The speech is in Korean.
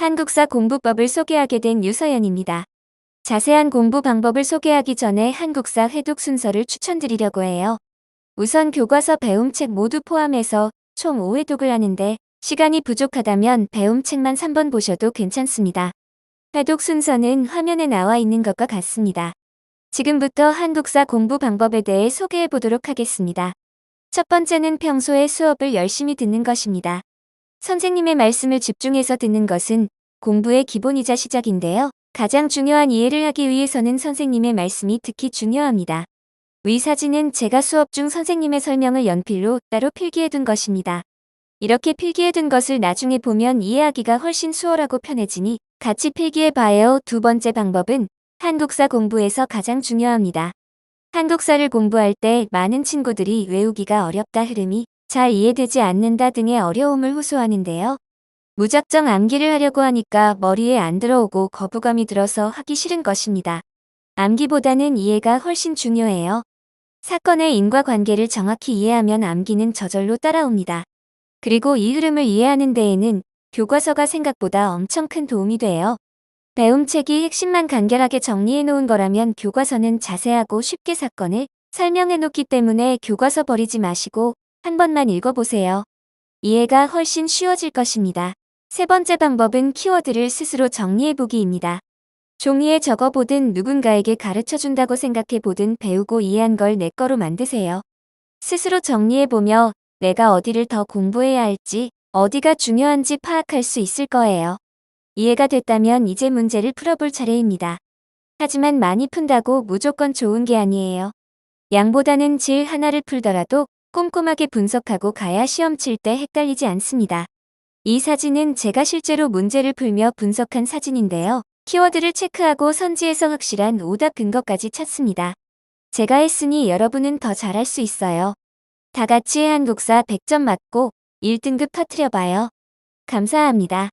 한국사 공부법을 소개하게 된 유서연입니다. 자세한 공부 방법을 소개하기 전에 한국사 회독 순서를 추천드리려고 해요. 우선 교과서 배움책 모두 포함해서 총 5회독을 하는데 시간이 부족하다면 배움책만 3번 보셔도 괜찮습니다. 회독 순서는 화면에 나와 있는 것과 같습니다. 지금부터 한국사 공부 방법에 대해 소개해 보도록 하겠습니다. 첫 번째는 평소에 수업을 열심히 듣는 것입니다. 선생님의 말씀을 집중해서 듣는 것은 공부의 기본이자 시작인데요. 가장 중요한 이해를 하기 위해서는 선생님의 말씀이 특히 중요합니다. 위 사진은 제가 수업 중 선생님의 설명을 연필로 따로 필기해둔 것입니다. 이렇게 필기해둔 것을 나중에 보면 이해하기가 훨씬 수월하고 편해지니 같이 필기해 봐요. 두 번째 방법은 한국사 공부에서 가장 중요합니다. 한국사를 공부할 때 많은 친구들이 외우기가 어렵다 흐름이 잘 이해되지 않는다 등의 어려움을 호소하는데요. 무작정 암기를 하려고 하니까 머리에 안 들어오고 거부감이 들어서 하기 싫은 것입니다. 암기보다는 이해가 훨씬 중요해요. 사건의 인과관계를 정확히 이해하면 암기는 저절로 따라옵니다. 그리고 이 흐름을 이해하는 데에는 교과서가 생각보다 엄청 큰 도움이 돼요. 배움책이 핵심만 간결하게 정리해 놓은 거라면 교과서는 자세하고 쉽게 사건을 설명해 놓기 때문에 교과서 버리지 마시고 한 번만 읽어보세요. 이해가 훨씬 쉬워질 것입니다. 세 번째 방법은 키워드를 스스로 정리해 보기입니다. 종이에 적어보든 누군가에게 가르쳐 준다고 생각해 보든 배우고 이해한 걸 내 거로 만드세요. 스스로 정리해 보며 내가 어디를 더 공부해야 할지, 어디가 중요한지 파악할 수 있을 거예요. 이해가 됐다면 이제 문제를 풀어볼 차례입니다. 하지만 많이 푼다고 무조건 좋은 게 아니에요. 양보다는 질 하나를 풀더라도 꼼꼼하게 분석하고 가야 시험 칠 때 헷갈리지 않습니다. 이 사진은 제가 실제로 문제를 풀며 분석한 사진인데요. 키워드를 체크하고 선지에서 확실한 오답 근거까지 찾습니다. 제가 했으니 여러분은 더 잘할 수 있어요. 다 같이 한국사 100점 맞고 1등급 터트려봐요. 감사합니다.